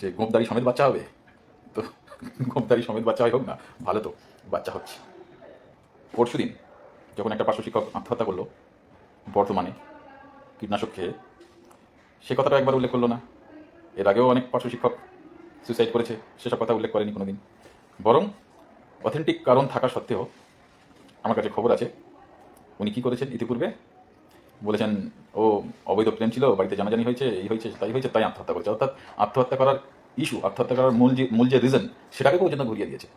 যে গোপদারি সমেত বাচ্চা হবে, তো গোপদারি সমেত বাচ্চা হয় হোক না, ভালো তো, বাচ্চা হচ্ছে। পরশু দিন যখন একটা পার্শ্ব শিক্ষক আত্মহত্যা করল, বর্তমানে কীটনাশক খেয়ে, সে কথাটা একবার উল্লেখ করল না। এর আগেও অনেক পার্শ্ব শিক্ষক সুইসাইড করেছে, সেসব কথা উল্লেখ করেনি কোনোদিন। বরং অথেন্টিক কারণ থাকা সত্ত্বেও আমার কাছে খবর আছে, উনি কী করেছেন ইতিপূর্বে? বলেছেন, ও অবৈধ প্রেম ছিল, বাড়িতে জানাজানি হয়েছে, এই হয়েছে, তাই হয়েছে, তাই আত্মহত্যা করেছে। অর্থাৎ আত্মহত্যা করার ইস্যু আত্মহত্যা করার মূল যে মূল যে রিজন সেটাকে পর্যন্ত ঘুরিয়ে দিয়েছে।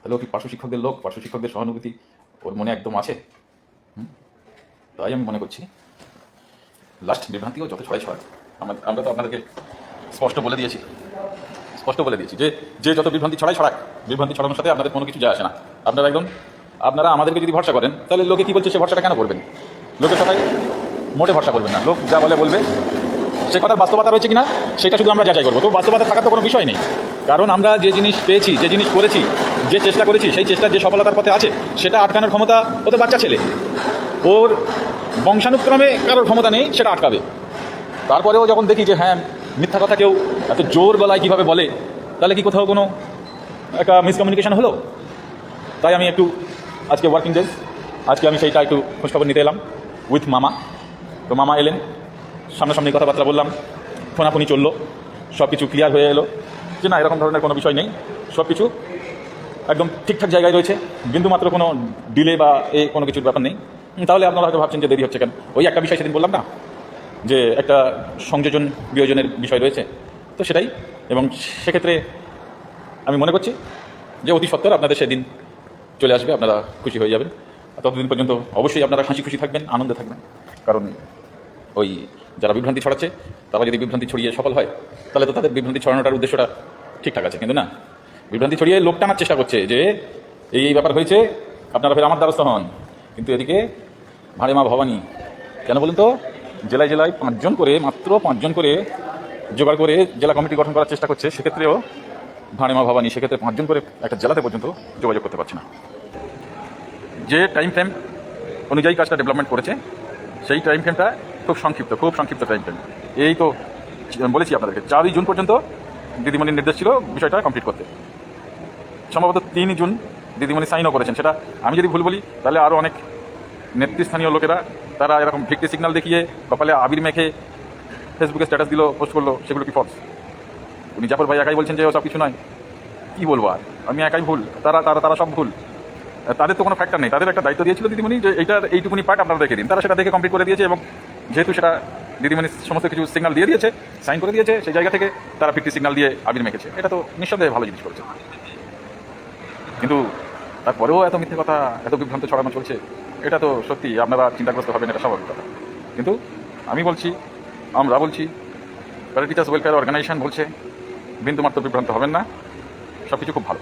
তাহলে ও কি পার্শ্ব শিক্ষকদের লোক? পার্শ্ব শিক্ষকদের সহানুভূতি ওর মনে একদম আছে? তাই আমি মনে করছি লাস্ট বিভ্রান্তিও যত ছড়াই ছড়ায় আমরা আমরা তো আপনাদেরকে স্পষ্ট বলে দিয়েছি। স্পষ্ট বলে দিয়েছি যে যে যত বিভ্রান্তি ছড়াই ছড়াক, বিভ্রান্তি ছড়ানোর সাথে আপনাদের কোনো কিছু যায় আসে না। আপনারা একদম, আপনারা আমাদেরকে যদি ভরসা করেন, তাহলে লোকে কী বলছে সে ভরসাটা কেন করবেন? লোকের কথায় মোটে ভরসা করবেন না। লোক যা বলে বলবে। সে কথার বাস্তবতা রয়েছে কিনা, সেটা শুধু আমরা যাচাই করব। তো বাস্তবতা থাকার তো কোনো বিষয় নেই। কারণ আমরা যে জিনিস পেয়েছি, যে জিনিস করেছি, যে চেষ্টা করেছি, সেই চেষ্টা যে সফলতার পথে আছে, সেটা আটকানোর ক্ষমতা ও তো বাচ্চা ছেলে। ওর বংশানুক্রমে কারোর ক্ষমতা নেই, সেটা আটকাবে। তারপরেও যখন দেখি যে হ্যাঁ মিথ্যা কথা কেউ এত জোর গলায় কীভাবে বলে, তাহলে কি কোথাও কোনো একটা মিসকমিউনিকেশান হলো? তাই আমি একটু আজকে ওয়ার্কিং ডেজ আজকে আমি সেইটা একটু খোঁজখবর নিতে এলাম। উইথ মামা। তো মামা এলেন। সামনাসামনি কথাবার্তা বললাম। ফোনাফোনি চলল। সব কিছু ক্লিয়ার হয়ে এলো। যে না, এরকম ধরনের কোনো বিষয় নেই। সব কিছু একদম ঠিকঠাক জায়গায় রয়েছে। বিন্দুমাত্র কোনো ডিলে বা এ কোনো কিছুর ব্যাপার নেই। তাহলে আপনারা হয়তো ভাবছেন যে দেরি হচ্ছে কেন? ওই একটা বিষয় সেদিন বললাম না? যে একটা সংযোজন বিয়োজনের বিষয় রয়েছে। তো সেটাই। এবং সেক্ষেত্রে আমি মনে করছি যে অতি সত্তর আপনাদের সেদিন চলে আসবে। আপনারা খুশি হয়ে যাবেন। ততদিন পর্যন্ত অবশ্যই আপনারা হাসি খুশি থাকবেন, আনন্দে থাকবেন। কারণ ওই যারা বিভ্রান্তি ছড়াচ্ছে, তারা যদি বিভ্রান্তি ছড়িয়ে সফল হয়, তাহলে তো তাদের বিভ্রান্তি ছড়ানোটার উদ্দেশ্যটা ঠিকঠাক আছে, কিন্তু না। বিভ্রান্তি ছড়িয়ে লোক টানার চেষ্টা করছে যে, এই এই ব্যাপার হয়েছে, আপনারা ফের আমার দ্বারস্থ হন। কিন্তু এদিকে ভাড়ে মা ভবানী, কেন বলুন তো? জেলায় জেলায় পাঁচজন করে, মাত্র পাঁচজন করে জোগাড় করে জেলা কমিটি গঠন করার চেষ্টা করছে, সেক্ষেত্রেও ভাড়ে মা ভবানী, সেক্ষেত্রে পাঁচজন করে একটা জেলাতে পর্যন্ত যোগাযোগ করতে পারছে না। যে টাইম ফ্রেম অনুযায়ী কাজটা ডেভেলপমেন্ট করেছে, সেই টাইম ফ্রেমটা খুব সংক্ষিপ্ত খুব সংক্ষিপ্ত টাইম ফ্রেম এই তো বলেছি আপনাদেরকে, চারই জুন পর্যন্ত দিদিমণির নির্দেশ ছিল বিষয়টা কমপ্লিট করতে। সম্ভবত তিন জুন দিদিমণি সাইনও করেছেন, সেটা আমি যদি ভুল বলি, তাহলে আরও অনেক নেতৃস্থানীয় লোকেরা, তারা এরকম ভিক্টি সিগন্যাল দেখিয়ে কপালে আবির মেখে ফেসবুকে স্ট্যাটাস দিল পোস্ট করল, সেগুলো কি ফলস উনি জাফর ভাই একাই বলছেন যে সব কিছু নয়। কী বলব আর? আমি একাই ভুল, তারা তারা তারা সব ভুল। তাদের তো কোনো ফ্যাক্টর নেই। তাদের একটা দায়িত্ব দিয়েছিল দিদিমণি যে এইটার এইটুকুনি পার্ট আপনারা দেখে দিন। তারা সেটা দেখে কমপ্লিট করে দিয়েছে এবং যেহেতু সেটা দিদিমণি সমস্ত কিছু সিগনাল দিয়ে দিয়েছে সাইন করে দিয়েছে, সেই জায়গা থেকে তারা ফিফটি সিগনাল দিয়ে আবির মেখেছে। এটা তো নিঃসন্দেহে ভালো জিনিস করেছে। কিন্তু তারপরেও এত মিথ্যে কথা, এত বিভ্রান্ত ছড়ানো চলছে, এটা তো সত্যি, আপনারা চিন্তাগ্রস্ত হবেন, এটা স্বাভাবিক কথা। কিন্তু আমি বলছি, আমরা বলছি টিচার্স ওয়েলফেয়ার অর্গানাইজেশন বলছে, বিন্দুমাত্র বিভ্রান্ত হবেন না সব কিছু খুব ভালো।